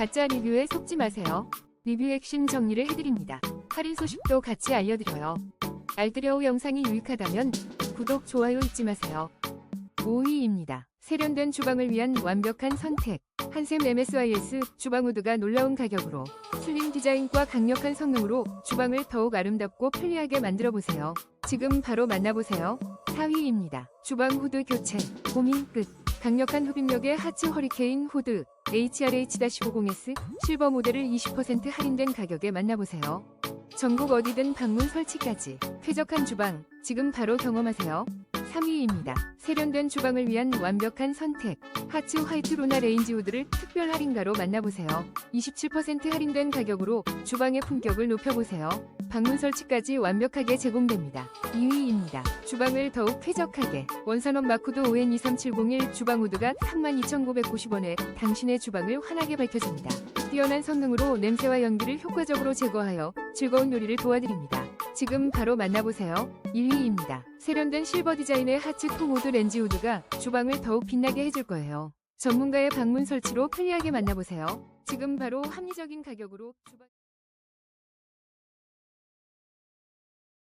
가짜 리뷰에 속지 마세요. 리뷰 핵심 정리를 해드립니다. 할인 소식도 같이 알려드려요. 알뜰여우 영상이 유익하다면 구독, 좋아요 잊지 마세요. 5위입니다. 세련된 주방을 위한 완벽한 선택. 한샘 MSYS 주방우드가 놀라운 가격으로 슬림 디자인과 강력한 성능으로 주방을 더욱 아름답고 편리하게 만들어 보세요. 지금 바로 만나보세요. 4위입니다. 주방 후드 교체. 고민 끝. 강력한 흡입력의 하츠 허리케인 후드 HRH-50S 실버 모델을 20% 할인된 가격에 만나보세요. 전국 어디든 방문 설치까지 쾌적한 주방 지금 바로 경험하세요. 3위입니다. 세련된 주방을 위한 완벽한 선택. 하츠 화이트 로나 레인지 우드를 특별 할인가로 만나보세요. 27% 할인된 가격으로 주방의 품격을 높여보세요. 방문 설치까지 완벽하게 제공됩니다. 2위입니다. 주방을 더욱 쾌적하게. 원산업 마쿠드 ON23701 주방 우드가 32,990원에 당신의 주방을 환하게 밝혀줍니다. 뛰어난 성능으로 냄새와 연기를 효과적으로 제거하여 즐거운 요리를 도와드립니다. 지금 바로 만나보세요. 1위입니다. 세련된 실버 디자인의 하츠 통우드 렌지 우드가 주방을 더욱 빛나게 해줄 거예요. 전문가의 방문 설치로 편리하게 만나보세요. 지금 바로 합리적인 가격으로 주방